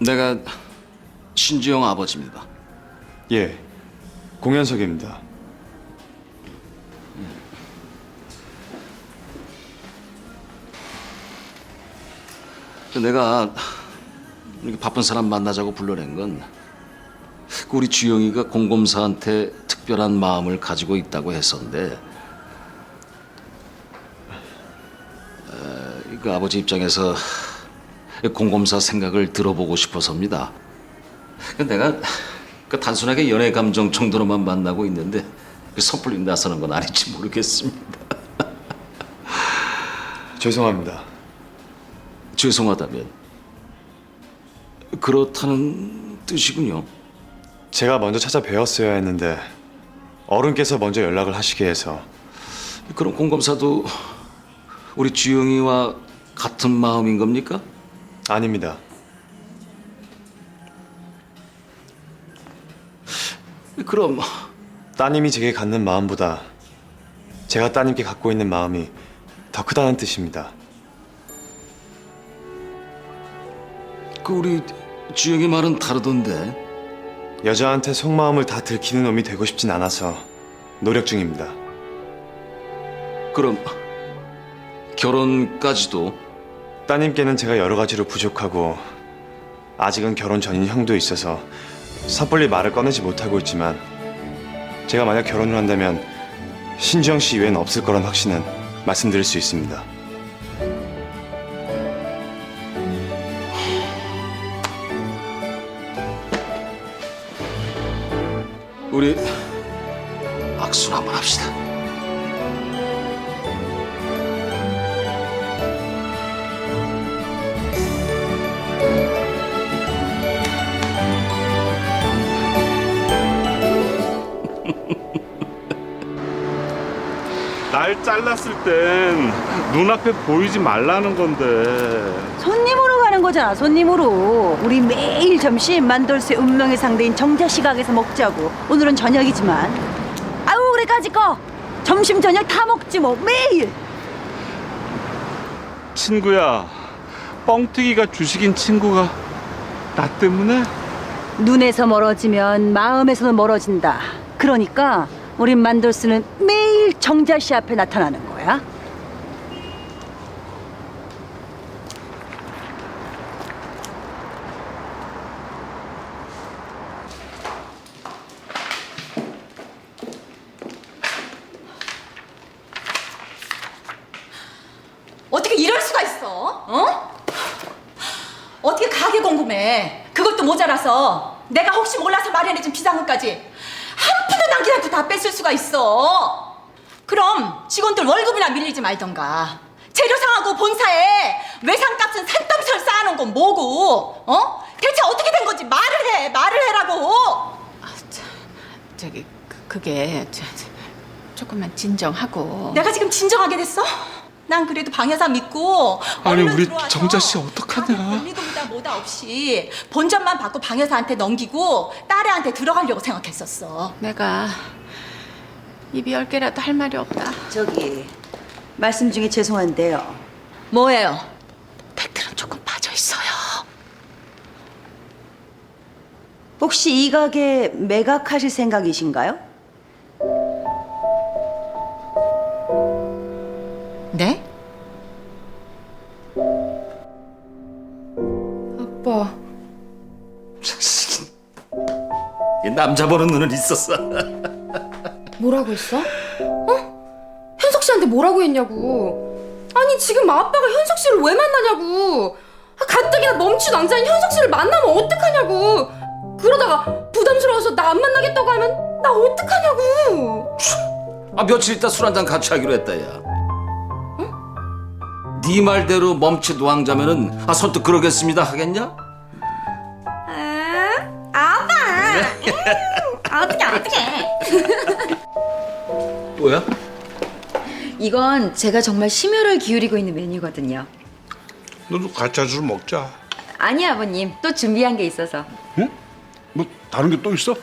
내가 신지영 아버지입니다. 예, 공연석입니다. 음. 내가 이렇게 바쁜 사람 만나자고 불러낸 건 우리 주영이가 공검사한테 특별한 마음을 가지고 있다고 했었는데 그 아버지 입장에서 공검사 생각을 들어보고 싶어서입니다. 그 내가 그 단순하게 연애 감정 정도로만 만나고 있는데 그 섣불리 나서는 건 아닐지 모르겠습니다. 죄송합니다. 죄송하다면 그렇다는 뜻이군요. 제가 먼저 찾아뵈었어야 했는데 어른께서 먼저 연락을 하시게 해서 그럼 공검사도 우리 주영이와 같은 마음인 겁니까? 아닙니다. 그럼 따님이 제게 갖는 마음보다 제가 따님께 갖고 있는 마음이 더 크다는 뜻입니다. 그 우리 주영이 말은 다르던데 여자한테 속마음을 다 들키는 놈이 되고 싶진 않아서 노력 중입니다. 그럼 결혼까지도 따님께는 제가 여러 가지로 부족하고 아직은 결혼 전인 형도 있어서 섣불리 말을 꺼내지 못하고 있지만 제가 만약 결혼을 한다면 신지영 씨 이외엔 없을 거란 확신은 말씀드릴 수 있습니다. 우리 악수 한번 합시다. 날 잘랐을 땐 눈앞에 보이지 말라는 건데. 손님으로 가는 거잖아 손님으로. 우리 매일 점심 만돌스의 운명의 상대인 정자 시각에서 먹자고. 오늘은 저녁이지만. 아유 그래 까짓 거. 점심 저녁 다 먹지 뭐 매일. 친구야 뻥튀기가 주식인 친구가 나 때문에? 눈에서 멀어지면 마음에서는 멀어진다. 그러니까 우린 만돌스는 매일 정자 씨 앞에 나타나는 거야 어떻게 이럴 수가 있어? 어? 어떻게 가게 궁금해? 그것도 모자라서 내가 혹시 몰라서 마련해준 비상금까지 한 푼도 남기지 않고 다 뺐을 수가 있어. 그럼 직원들 월급이나 밀리지 말던가. 재료 상하고 본사에 외상값은 산더미설 쌓아놓은 건 뭐고? 어? 대체 어떻게 된 건지 말을 해, 말을 해라고. 아, 저기 그, 그게 저, 저, 조금만 진정하고 내가 지금 진정하게 됐어? 난 그래도 방 여사 믿고 아니, 얼른 우리 들어와서 정자 씨 어떡하냐? 가게 권리금이다 뭐다 없이 본전만 받고 방 여사한테 넘기고 딸애한테 들어가려고 생각했었어. 내가 입이 열 개라도 할 말이 없다. 저기 말씀 중에 죄송한데요 뭐예요? 팩트는 조금 빠져 있어요. 혹시 이 가게 매각하실 생각이신가요? 네? 아빠, 이 남자 보는 눈은 있었어. 뭐라고 했어? 어? 현석 씨한테 뭐라고 했냐고. 아니 지금 아빠가 현석 씨를 왜 만나냐고. 아, 가뜩이나 멈춘 남자인 현석 씨를 만나면 어떡하냐고. 그러다가 부담스러워서 나 안 만나겠다고 하면 나 어떡하냐고. 아 며칠 있다 술 한 잔 같이 하기로 했다 야. 네 말대로 멈칫 왕자면은 아 선뜻 그러겠습니다 하겠냐? 아, 아빠. 어떡해 어떡해. 뭐야? 이건 제가 정말 심혈을 기울이고 있는 메뉴거든요. 너도 가짜술 먹자. 아니 아버님 또 준비한 게 있어서 뭐 다른 게 또 있어?